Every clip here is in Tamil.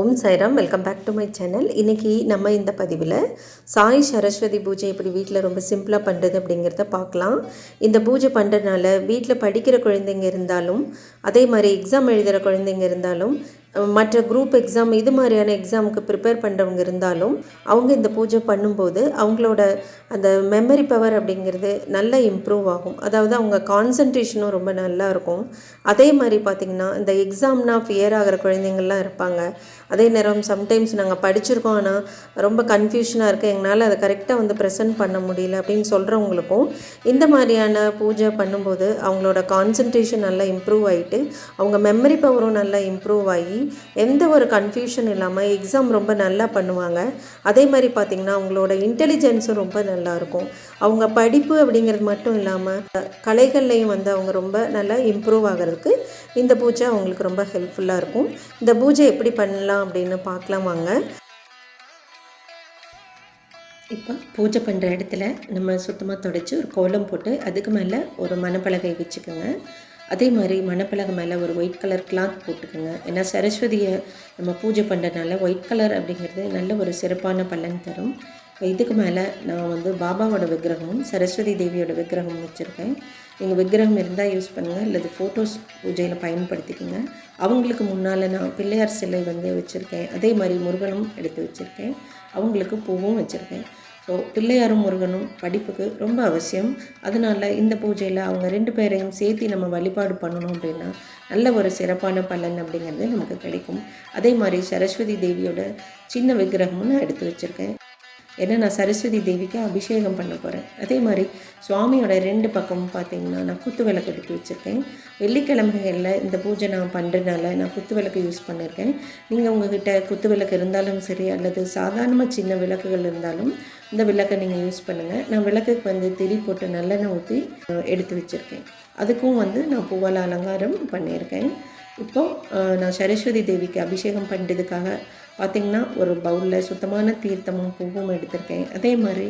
Om Sairam welcome back to my channel. இன்றைக்கி நம்ம இந்த பதிவில் சாய் சரஸ்வதி பூஜை எப்படி வீட்டில் ரொம்ப சிம்பிளாக பண்ணுறது அப்படிங்கிறத பார்க்கலாம். இந்த பூஜை பண்ணுறதுனால வீட்டில் படிக்கிற குழந்தைங்க இருந்தாலும் அதே மாதிரி எக்ஸாம் எழுதுகிற குழந்தைங்க இருந்தாலும் மற்ற குரூப் எக்ஸாம் இது மாதிரியான எக்ஸாமுக்கு ப்ரிப்பேர் பண்ணுறவங்க இருந்தாலும் அவங்க இந்த பூஜை பண்ணும்போது அவங்களோட அந்த மெமரி பவர் அப்படிங்கிறது நல்லா இம்ப்ரூவ் ஆகும். அதாவது அவங்க கான்சன்ட்ரேஷனும் ரொம்ப நல்லா இருக்கும். அதே மாதிரி பார்த்திங்கன்னா இந்த எக்ஸாம்னா ஃபியர் ஆகிற குழந்தைங்கள்லாம் இருப்பாங்க. அதே நேரம் சம்டைம்ஸ் நாங்கள் படிச்சிருக்கோம் ஆனால் ரொம்ப கன்ஃபியூஷனாக இருக்குது எங்களால் அதை கரெக்டாக வந்து ப்ரெசென்ட் பண்ண முடியல அப்படின்னு சொல்கிறவங்களுக்கும் இந்த மாதிரியான பூஜை பண்ணும்போது அவங்களோட கான்சன்ட்ரேஷன் நல்லா இம்ப்ரூவ் ஆகிட்டு அவங்க மெமரி பவரும் நல்லா இம்ப்ரூவ் ஆகி எந்த ஒரு கன்ஃபியூஷன் இல்லாமல் எக்ஸாம் ரொம்ப நல்லா பண்ணுவாங்க. அதே மாதிரி பார்த்திங்கன்னா அவங்களோட இன்டெலிஜென்ஸும் ரொம்ப நல்லா இருக்கும். அவங்க படிப்பு அப்படிங்கிறது மட்டும் இல்லாமல் கலைகள்லையும் வந்து அவங்க ரொம்ப நல்லா இம்ப்ரூவ் ஆகிறதுக்கு இந்த பூஜை அவங்களுக்கு ரொம்ப ஹெல்ப்ஃபுல்லாக இருக்கும். இந்த பூஜை எப்படி பண்ணலாம் அப்படின்னு பார்க்கலாம் வாங்க. இப்போ பூஜை பண்ணுற இடத்துல நம்ம சுத்தமாக தொடச்சி ஒரு கோலம் போட்டு அதுக்கு மேலே ஒரு மணப்பலகை வச்சுக்கோங்க. அதே மாதிரி மணப்பலகை மேலே ஒரு ஒயிட் கலர் கிளாத் போட்டுக்கோங்க. ஏன்னா சரஸ்வதியை நம்ம பூஜை பண்ணுறதுனால ஒயிட் கலர் அப்படிங்கிறது நல்ல ஒரு சிறப்பான பலன் தரும். இதுக்கு மேலே நான் வந்து பாபாவோட விக்கிரகமும் சரஸ்வதி தேவியோட விக்கிரகம் வச்சுருக்கேன். நீங்கள் விக்கிரகம் இருந்தால் யூஸ் பண்ணுங்கள் இல்லை ஃபோட்டோஸ் பூஜையில் பயன்படுத்திக்கோங்க. அவங்களுக்கு முன்னால் நான் பிள்ளையார் சிலை வந்து வச்சுருக்கேன். அதே மாதிரி முருகனும் எடுத்து வச்சுருக்கேன். அவங்களுக்கு பூவும் வச்சுருக்கேன். ஸோ பிள்ளையாரும் முருகனும் படிப்புக்கு ரொம்ப அவசியம். அதனால் இந்த பூஜையில் அவங்க ரெண்டு பேரையும் சேர்த்து நம்ம வழிபாடு பண்ணணும் அப்படின்னா நல்ல ஒரு சிறப்பான பலன் அப்படிங்கிறது நமக்கு கிடைக்கும். அதே மாதிரி சரஸ்வதி தேவியோட சின்ன விக்கிரகமும் நான் எடுத்து வச்சுருக்கேன். ஏன்னா நான் சரஸ்வதி தேவிக்கு அபிஷேகம் பண்ண போகிறேன் அதே மாதிரி சுவாமியோட ரெண்டு பக்கமும் பார்த்திங்கன்னா நான் குத்து விளக்கு எடுத்து வச்சுருக்கேன். வெள்ளிக்கிழமைகளில் இந்த பூஜை நான் பண்ணுறதுனால நான் குத்து விளக்கு யூஸ் பண்ணியிருக்கேன் நீங்கள் உங்ககிட்ட குத்து விளக்கு இருந்தாலும் சரி அல்லது சாதாரணமாக சின்ன விளக்குகள் இருந்தாலும் இந்த விளக்கை நீங்கள் யூஸ் பண்ணுங்கள் நான் விளக்குக்கு வந்து திரி போட்டு நல்லெண்ணெய் ஊற்றி எடுத்து வச்சுருக்கேன். அதுக்கும் வந்து நான் பூவால் அலங்காரம் பண்ணியிருக்கேன் இப்போது நான் சரஸ்வதி தேவிக்கு அபிஷேகம் பண்ணுறதுக்காக பார்த்திங்கன்னா ஒரு பவுலில் சுத்தமான தீர்த்தமும் பூவும் எடுத்திருக்கேன். அதே மாதிரி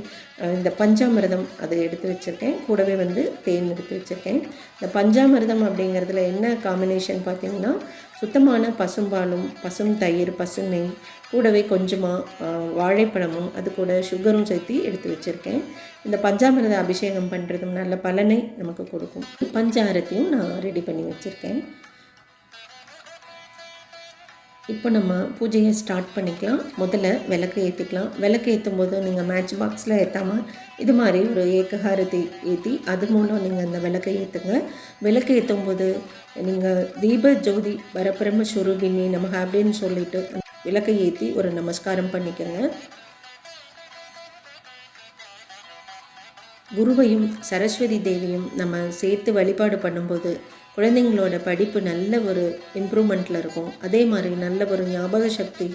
இந்த பஞ்சாமிரதம் அதை எடுத்து வச்சுருக்கேன். கூடவே வந்து தேன் எடுத்து வச்சுருக்கேன். இந்த பஞ்சாமிரதம் அப்படிங்கிறதுல என்ன காம்பினேஷன் பார்த்திங்கன்னா சுத்தமான பசும்பாலும் பசும் தயிர் பசு நெய் கூடவே கொஞ்சமாக வாழைப்பழமும் அது கூட சுகரும் சேர்த்து எடுத்து வச்சுருக்கேன். இந்த பஞ்சாமிரத அபிஷேகம் பண்ணுறதும் நல்ல பலனை நமக்கு கொடுக்கும். பஞ்சாரத்தையும் நான் ரெடி பண்ணி வச்சுருக்கேன். இப்போ நம்ம பூஜையை ஸ்டார்ட் பண்ணிக்கலாம். முதல்ல விளக்கு ஏற்றிக்கலாம் விளக்கு ஏற்றும் போது நீங்கள் மேட்ச் பாக்ஸில் ஏற்றாமல் இது மாதிரி ஒரு ஏக்கஹாரத்தை ஏற்றி அது மூலம் நீங்கள் அந்த விளக்கை ஏற்றுங்க விளக்கு ஏற்றும் போது நீங்கள் தீப ஜோதி பரபிரம சுரூபினி நமக்கு அப்படின்னு சொல்லிட்டு விளக்கை ஏற்றி ஒரு நமஸ்காரம் பண்ணிக்கோங்க. குருவையும் சரஸ்வதி தேவியும் நம்ம சேர்த்து வழிபாடு பண்ணும்போது குழந்தைங்களோட படிப்பு நல்ல ஒரு இம்ப்ரூவ்மெண்ட்டில் இருக்கும். அதே மாதிரி நல்ல ஒரு ஞாபக சக்தி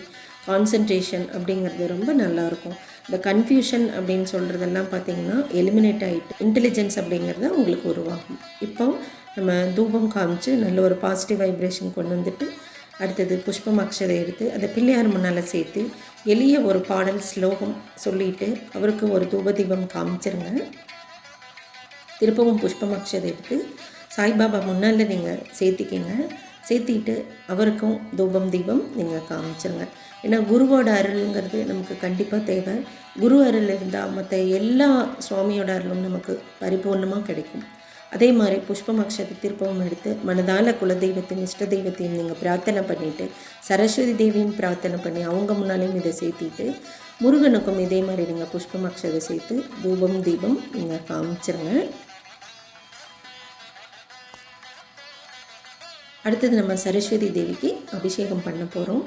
கான்சன்ட்ரேஷன் அப்படிங்கிறது ரொம்ப நல்லாயிருக்கும் இந்த கன்ஃபியூஷன் அப்படின்னு சொல்கிறதெல்லாம் பார்த்திங்கன்னா எலிமினேட் ஆகிட்டு இன்டெலிஜென்ஸ் அப்படிங்கிறது உங்களுக்கு உருவாகும். இப்போ நம்ம தூபம் காமிச்சு நல்ல ஒரு பாசிட்டிவ் வைப்ரேஷன் கொண்டு வந்துட்டு அடுத்தது புஷ்பம் அக்ஷதை எடுத்து அதை பிள்ளையார் முன்னால் சேர்த்து எளிய ஒரு பாடல் ஸ்லோகம் சொல்லிட்டு அவருக்கு ஒரு தூப தீபம் காமிச்சிருங்க. திருப்பவும் புஷ்பம் அக்ஷதை எடுத்து சாய்பாபா முன்னால் நீங்கள் சேர்த்திக்கிங்க. சேர்த்திட்டு அவருக்கும் தூபம் தீபம் நீங்கள் காமிச்சிருங்க. ஏன்னா குருவோட அருளுங்கிறது நமக்கு கண்டிப்பாக தேவை. குரு அருள் இருந்தால் மற்ற எல்லா சுவாமியோட அருளும் நமக்கு பரிபூர்ணமாக கிடைக்கும். அதே மாதிரி புஷ்பம் அக்ஷத திருப்பவும் எடுத்து மனதால குலதெய்வத்தையும் இஷ்ட தெய்வத்தையும் நீங்கள் பிரார்த்தனை பண்ணிவிட்டு சரஸ்வதி தேவியும் பிரார்த்தனை பண்ணி அவங்க முன்னாலேயும் இதை சேர்த்திட்டு முருகனுக்கும் இதே மாதிரி நீங்கள் புஷ்பம் அக்ஷதை சேர்த்து தூபம் தீபம் நீங்கள் காமிச்சிருங்க. அடுத்தது நம்ம சரஸ்வதி தேவிக்கு அபிஷேகம் பண்ண போகிறோம்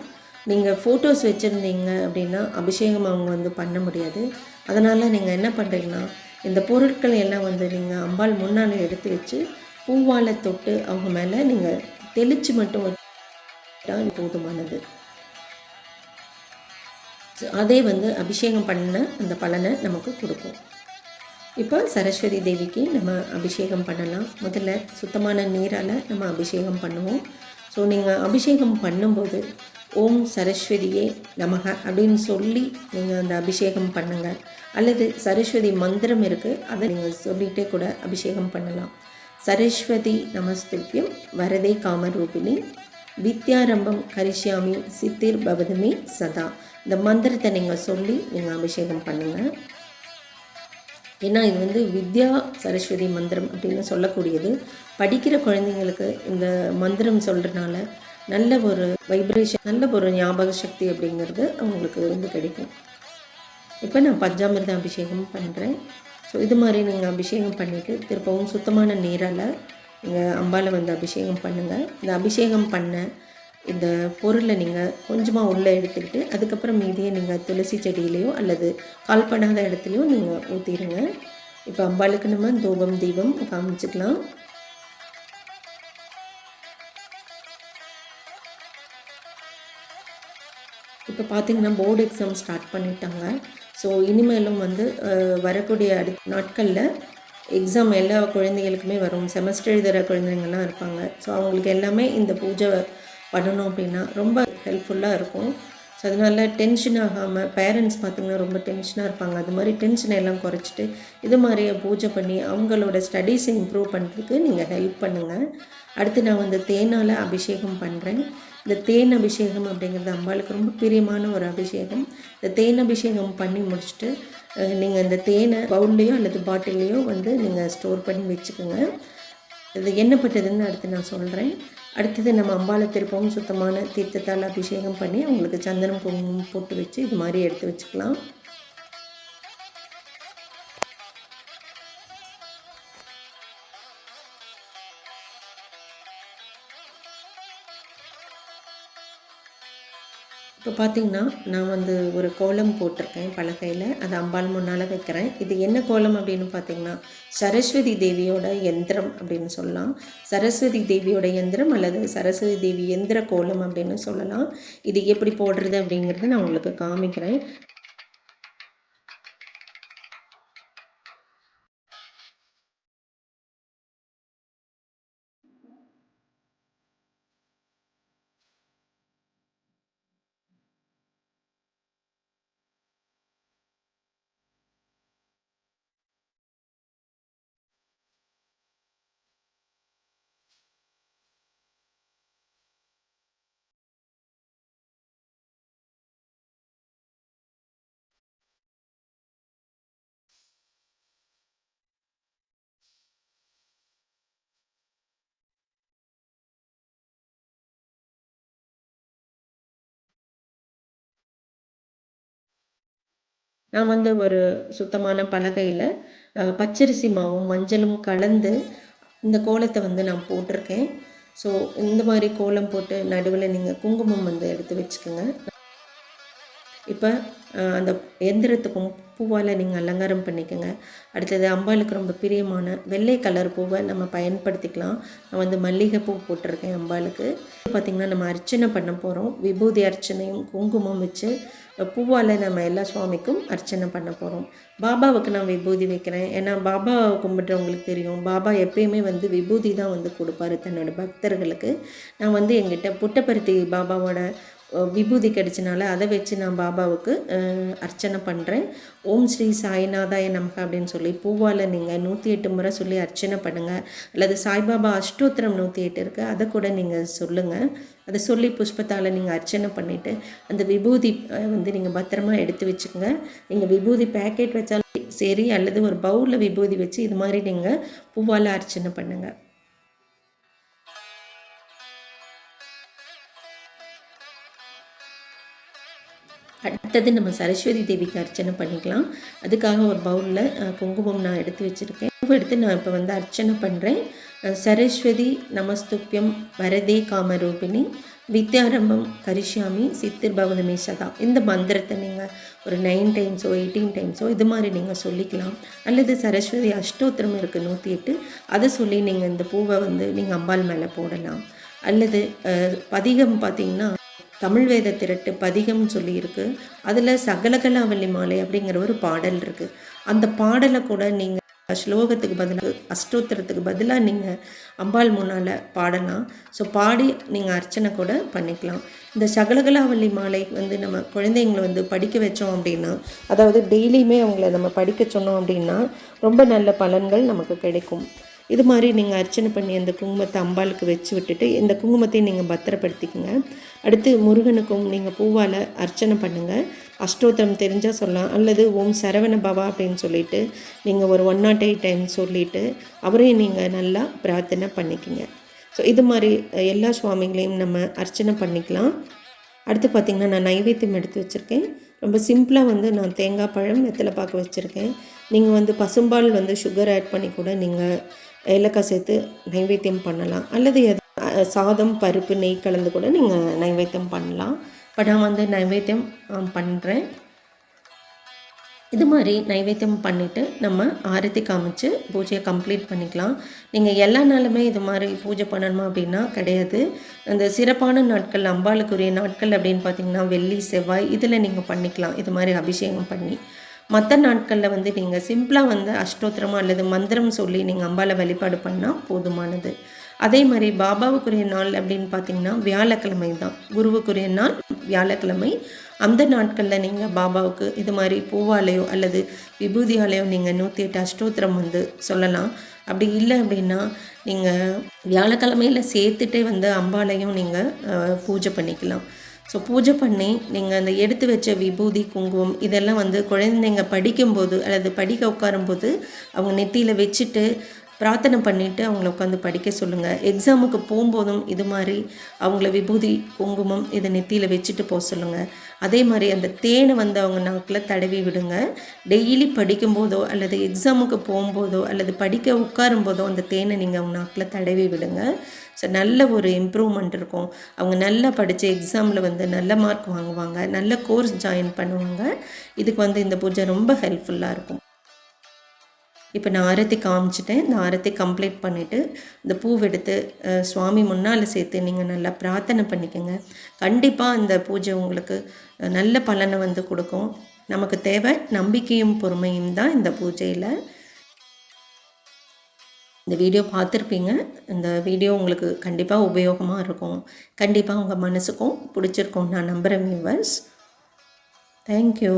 நீங்கள் ஃபோட்டோஸ் வச்சுருந்தீங்க அப்படின்னா அபிஷேகம் அவங்க வந்து பண்ண முடியாது. அதனால் நீங்கள் என்ன பண்ணுறீங்கன்னா இந்த பொருட்கள் எல்லாம் வந்து நீங்கள் அம்பாள் முன்னால் எடுத்து வச்சு பூவால் தொட்டு அவங்க மேலே நீங்கள் தெளித்து மட்டும் விட்டால் போதுமானது. அதே வந்து அபிஷேகம் பண்ண அந்த பலனை நமக்கு கொடுக்கும். இப்போ சரஸ்வதி தேவிக்கு நம்ம அபிஷேகம் பண்ணலாம். முதல்ல சுத்தமான நீரால் நம்ம அபிஷேகம் பண்ணுவோம். ஸோ நீங்கள் அபிஷேகம் பண்ணும்போது ஓம் சரஸ்வதியே நமக அப்படின்னு சொல்லி நீங்கள் அந்த அபிஷேகம் பண்ணுங்கள் அல்லது சரஸ்வதி மந்திரம் இருக்குது அதை நீங்கள் சொல்லிகிட்டே கூட அபிஷேகம் பண்ணலாம். சரஸ்வதி நமஸ்துப்பியம் வரதே காமரூபிணி வித்யாரம்பம் கரிஷ்யாமி சித்திர் பவதமி சதா. இந்த மந்திரத்தை நீங்கள் சொல்லி நீங்கள் அபிஷேகம் பண்ணுங்கள் ஏன்னா இது வந்து வித்யா சரஸ்வதி மந்திரம் அப்படின்னு சொல்லக்கூடியது. படிக்கிற குழந்தைங்களுக்கு இந்த மந்திரம் சொல்கிறனால நல்ல ஒரு வைப்ரேஷன் நல்ல ஒரு ஞாபக சக்தி அப்படிங்கிறது அவங்களுக்கு வந்து கிடைக்கும். இப்போ நான் பஞ்சாமிர்த அபிஷேகம் பண்ணுறேன் ஸோ இது மாதிரி நீங்கள் அபிஷேகம் பண்ணிவிட்டு திருப்பவும் சுத்தமான நீரால் நீங்கள் அம்பாவில் வந்து அபிஷேகம் பண்ணுங்கள் இந்த அபிஷேகம் பண்ண இந்த பொருளை நீங்கள் கொஞ்சமாக உள்ளே எடுத்துக்கிட்டு அதுக்கப்புறம் மீதியை நீங்கள் துளசி செடியிலையோ அல்லது கால் பண்ணாத இடத்துலையோ நீங்கள் ஊற்றிடுங்க இப்போ அம்பாளுக்கு நம்ம தூபம் தீபம் காமிச்சிக்கலாம். இப்போ பார்த்தீங்கன்னா போர்டு எக்ஸாம் ஸ்டார்ட் பண்ணிட்டாங்க. ஸோ இனிமேலும் வந்து வரக்கூடிய அடு நாட்களில் எக்ஸாம் எல்லா குழந்தைகளுக்குமே வரும். செமஸ்டர் எழுதுகிற குழந்தைங்கள்லாம் இருப்பாங்க. ஸோ அவங்களுக்கு எல்லாமே இந்த பூஜை பண்ணணும் அப்படின்னா ரொம்ப ஹெல்ப்ஃபுல்லாக இருக்கும். ஸோ அதனால் டென்ஷன் ஆகாமல் பேரண்ட்ஸ் பார்த்திங்கன்னா ரொம்ப டென்ஷனாக இருப்பாங்க. அது மாதிரி டென்ஷனை எல்லாம் குறைச்சிட்டு இது மாதிரியே பூஜை பண்ணி அவங்களோட ஸ்டடீஸை இம்ப்ரூவ் பண்ணுறதுக்கு நீங்கள் ஹெல்ப் பண்ணுங்கள் அடுத்து நான் வந்து தேனால் அபிஷேகம் பண்ணுறேன் இந்த தேன் அபிஷேகம் அப்படிங்கிறது அம்பாளுக்கு ரொம்ப பிரியமான ஒரு அபிஷேகம். இந்த தேன் அபிஷேகம் பண்ணி முடிச்சுட்டு நீங்கள் இந்த தேனை பவுல்லையோ அல்லது பாட்டில்லையோ வந்து நீங்கள் ஸ்டோர் பண்ணி வச்சுக்கோங்க. இது என்னப்பட்டதுன்னு அடுத்து நான் சொல்கிறேன் அடுத்தது நம்ம அம்பாளை திருப்பவும் சுத்தமான தீர்த்தத்தால் அபிஷேகம் பண்ணி அவங்களுக்கு சந்தனம் குங்குமம் போட்டு வச்சு இது மாதிரி எடுத்து வச்சுக்கலாம். இப்போ பார்த்திங்கன்னா நான் வந்து ஒரு கோலம் போட்டிருக்கேன் பலகையில். அது அம்பாள் முன்னால் வைக்கிறேன். இது என்ன கோலம் அப்படின்னு பார்த்தீங்கன்னா சரஸ்வதி தேவியோட எந்திரம் அப்படின்னு சொல்லலாம். சரஸ்வதி தேவியோட எந்திரம் அல்லது சரஸ்வதி தேவி எந்திர கோலம் அப்படின்னு சொல்லலாம். இது எப்படி போடுறது அப்படிங்கிறத நான் உங்களுக்கு காமிக்கிறேன். நான் வந்து ஒரு சுத்தமான பலகையில் பச்சரிசி மாவும் மஞ்சளும் கலந்து இந்த கோலத்தை வந்து நான் போட்டிருக்கேன். ஸோ இந்த மாதிரி கோலம் போட்டு நடுவில் நீங்கள் குங்குமம் வந்து எடுத்து வச்சுக்கோங்க. இப்போ அந்த எந்திரத்துக்கும் பூவால் நீங்கள் அலங்காரம் பண்ணிக்கோங்க. அடுத்தது அம்பாளுக்கு ரொம்ப பிரியமான வெள்ளை கலர் பூவை நம்ம பயன்படுத்திக்கலாம். நான் வந்து மல்லிகைப்பூ போட்டிருக்கேன் அம்பாளுக்கு. பார்த்திங்கன்னா நம்ம அர்ச்சனை பண்ண போகிறோம் விபூதி அர்ச்சனையும் குங்குமம் வச்சு பூவால் நம்ம எல்லா சுவாமிக்கும் அர்ச்சனை பண்ண போகிறோம் பாபாவுக்கு நான் விபூதி வைக்கிறேன். ஏன்னா பாபா கும்பிட்றவங்களுக்கு தெரியும். பாபா எப்பயுமே வந்து விபூதி தான் வந்து கொடுப்பாரு தன்னோட பக்தர்களுக்கு. நான் வந்து எங்கிட்ட புட்டபர்த்தி பாபாவோட விபூதி கிடைச்சனால அதை வச்சு நான் பாபாவுக்கு அர்ச்சனை பண்ணுறேன் ஓம் ஸ்ரீ சாய்நாதாய நமக அப்படின்னு சொல்லி பூவால் நீங்கள் நூற்றி எட்டு முறை சொல்லி அர்ச்சனை பண்ணுங்கள் அல்லது சாய்பாபா அஷ்டோத்திரம் நூற்றி எட்டு இருக்குது அதை கூட நீங்கள் சொல்லுங்கள் அதை சொல்லி புஷ்பத்தால் நீங்கள் அர்ச்சனை பண்ணிவிட்டு அந்த விபூதி வந்து நீங்கள் பத்திரமா எடுத்து வச்சுக்கோங்க. நீங்கள் விபூதி பேக்கெட் வச்சாலும் சரி அல்லது ஒரு பவுலில் விபூதி வச்சு இது மாதிரி நீங்கள் பூவால் அர்ச்சனை பண்ணுங்கள் அடுத்தது நம்ம சரஸ்வதி தேவிக்கு அர்ச்சனை பண்ணிக்கலாம். அதுக்காக ஒரு பவுலில் குங்குமம் நான் எடுத்து வச்சுருக்கேன். பூவை எடுத்து நான் இப்போ வந்து அர்ச்சனை பண்ணுறேன் சரஸ்வதி நமஸ்துப்யம் வரதே காமரூபிணி வித்யாரம்பம் கரிஷாமி சித்திர் பவனமே சதா. இந்த மந்திரத்தை நீங்கள் ஒரு நைன் டைம்ஸோ எயிட்டீன் டைம்ஸோ இது மாதிரி நீங்கள் சொல்லிக்கலாம். அல்லது சரஸ்வதி அஷ்டோத்திரம் இருக்குது நூற்றி எட்டு. அதை சொல்லி நீங்கள் இந்த பூவை வந்து நீங்கள் அம்பாள் மேலே போடலாம். அல்லது பதிகம் பார்த்தீங்கன்னா தமிழ் வேத திரட்டு பதிகம்னு சொல்லியிருக்கு. அதில் சகலகலாவல்லி மாலை அப்படிங்கிற ஒரு பாடல் இருக்குது அந்த பாடலை கூட நீங்கள் ஸ்லோகத்துக்கு பதிலாக அஷ்டோத்திரத்துக்கு பதிலாக நீங்கள் அம்பாள் முன்னால் பாடலாம். ஸோ பாடி நீங்கள் அர்ச்சனை கூட பண்ணிக்கலாம். இந்த சகலகலாவல்லி மாலை வந்து நம்ம குழந்தைங்களை வந்து படிக்க வச்சோம் அப்படின்னா அதாவது டெய்லியுமே அவங்கள நம்ம படிக்க சொன்னோம் அப்படின்னா ரொம்ப நல்ல பலன்கள் நமக்கு கிடைக்கும். இது மாதிரி நீங்கள் அர்ச்சனை பண்ணி அந்த குங்குமத்தை அம்பாளுக்கு வச்சு விட்டுட்டு இந்த குங்குமத்தை நீங்கள் பத்திரப்படுத்திக்கங்க. அடுத்து முருகனுக்கும் நீங்கள் பூவால் அர்ச்சனை பண்ணுங்கள் அஷ்டோத்திரம் தெரிஞ்சால் சொல்லலாம். அல்லது ஓம் சரவண பவா அப்படின்னு சொல்லிட்டு நீங்கள் ஒரு ஒன் நாட் எயிட் டைம் சொல்லிவிட்டு அவரையும் நீங்கள் நல்லா பிரார்த்தனை பண்ணிக்கங்க. ஸோ இது மாதிரி எல்லா சுவாமிகளையும் நம்ம அர்ச்சனை பண்ணிக்கலாம். அடுத்து பார்த்திங்கன்னா நான் நைவேத்தியம் எடுத்து வச்சுருக்கேன். ரொம்ப சிம்பிளாக வந்து நான் தேங்காய் பழம் வெத்தலை பாக்கு வச்சுருக்கேன். நீங்கள் வந்து பசும்பால் வந்து சுகர் ஆட் பண்ணி கூட நீங்கள் ஏலக்காய் சேர்த்து நைவேத்தியம் பண்ணலாம். அல்லது எது சாதம் பருப்பு நெய் கலந்து கூட நீங்கள் நைவேத்தியம் பண்ணலாம். இப்போ நான் வந்து நைவேத்தியம் பண்ணுறேன் இது மாதிரி நைவேத்தியம் பண்ணிவிட்டு நம்ம ஆரத்தி காமிச்சு பூஜையை கம்ப்ளீட் பண்ணிக்கலாம். நீங்கள் எல்லா நாளுமே இது மாதிரி பூஜை பண்ணணுமா அப்படின்னா கிடையாது. அந்த சிறப்பான நாட்கள் அம்பாளுக்குரிய நாட்கள் அப்படின்னு பார்த்தீங்கன்னா வெள்ளி செவ்வாய் இதில் நீங்கள் பண்ணிக்கலாம். இது மாதிரி அபிஷேகம் பண்ணி. மற்ற நாட்களில் வந்து நீங்கள் சிம்பிளாக வந்து அஷ்டோத்திரமாக அல்லது மந்திரம் சொல்லி நீங்கள் அம்பாவை வழிபாடு பண்ணால் போதுமானது. அதே மாதிரி பாபாவுக்குரிய நாள் அப்படின்னு பார்த்தீங்கன்னா வியாழக்கிழமை தான். குருவுக்குரிய நாள் வியாழக்கிழமை. அந்த நாட்களில் நீங்கள் பாபாவுக்கு இது மாதிரி பூவாலையோ அல்லது விபூதியாலையோ நீங்கள் நூற்றி எட்டு அஷ்டோத்திரம் வந்து சொல்லலாம். அப்படி இல்லை அப்படின்னா நீங்கள் வியாழக்கிழமையில் சேர்த்துட்டே வந்து அம்பாலையும் நீங்கள் பூஜை பண்ணிக்கலாம். ஸோ பூஜை பண்ணி நீங்கள் அந்த எடுத்து வச்ச விபூதி குங்குமம் இதெல்லாம் வந்து குழந்தைங்க படிக்கும்போது அல்லது படிக்க உட்காரும்போது அவங்க நெத்தியில் வச்சுட்டு பிரார்த்தனை பண்ணிவிட்டு அவங்கள உட்காந்து படிக்க சொல்லுங்கள் எக்ஸாமுக்கு போகும்போதும் இது மாதிரி அவங்கள விபூதி குங்குமம் இதை நெத்தியில் வச்சுட்டு போக சொல்லுங்கள் அதே மாதிரி அந்த தேனை வந்து அவங்க நாக்கில் தடவி விடுங்க. டெய்லி படிக்கும்போதோ அல்லது எக்ஸாமுக்கு போகும்போதோ அல்லது படிக்க உட்காரும்போதோ அந்த தேனை நீங்கள் அவங்க நாக்கில் தடவி விடுங்க. ஸோ நல்ல ஒரு இம்ப்ரூவ்மெண்ட் இருக்கும். அவங்க நல்லா படித்து எக்ஸாமில் வந்து நல்ல மார்க் வாங்குவாங்க. நல்ல கோர்ஸ் ஜாயின் பண்ணுவாங்க. இதுக்கு வந்து இந்த பூஜை ரொம்ப ஹெல்ப்ஃபுல்லாக இருக்கும். இப்போ நான் ஆரத்தி காமிச்சிட்டேன். இந்த ஆரத்தி கம்ப்ளீட் பண்ணிவிட்டு இந்த பூவெடுத்து சுவாமி முன்னால் சேர்த்து நீங்கள் நல்லா பிரார்த்தனை பண்ணிக்கோங்க. கண்டிப்பாக இந்த பூஜை உங்களுக்கு நல்ல பலனை வந்து கொடுக்கும். நமக்கு தேவை நம்பிக்கையும் பொறுமையும் தான் இந்த பூஜையில். இந்த வீடியோ பார்த்துருப்பீங்க. இந்த வீடியோ உங்களுக்கு கண்டிப்பாக உபயோகமாக இருக்கும். கண்டிப்பாக உங்கள் மனசுக்கும் பிடிச்சிருக்கும் நான் நம்புகிறேன் வியூவர்ஸ் தேங்க்யூ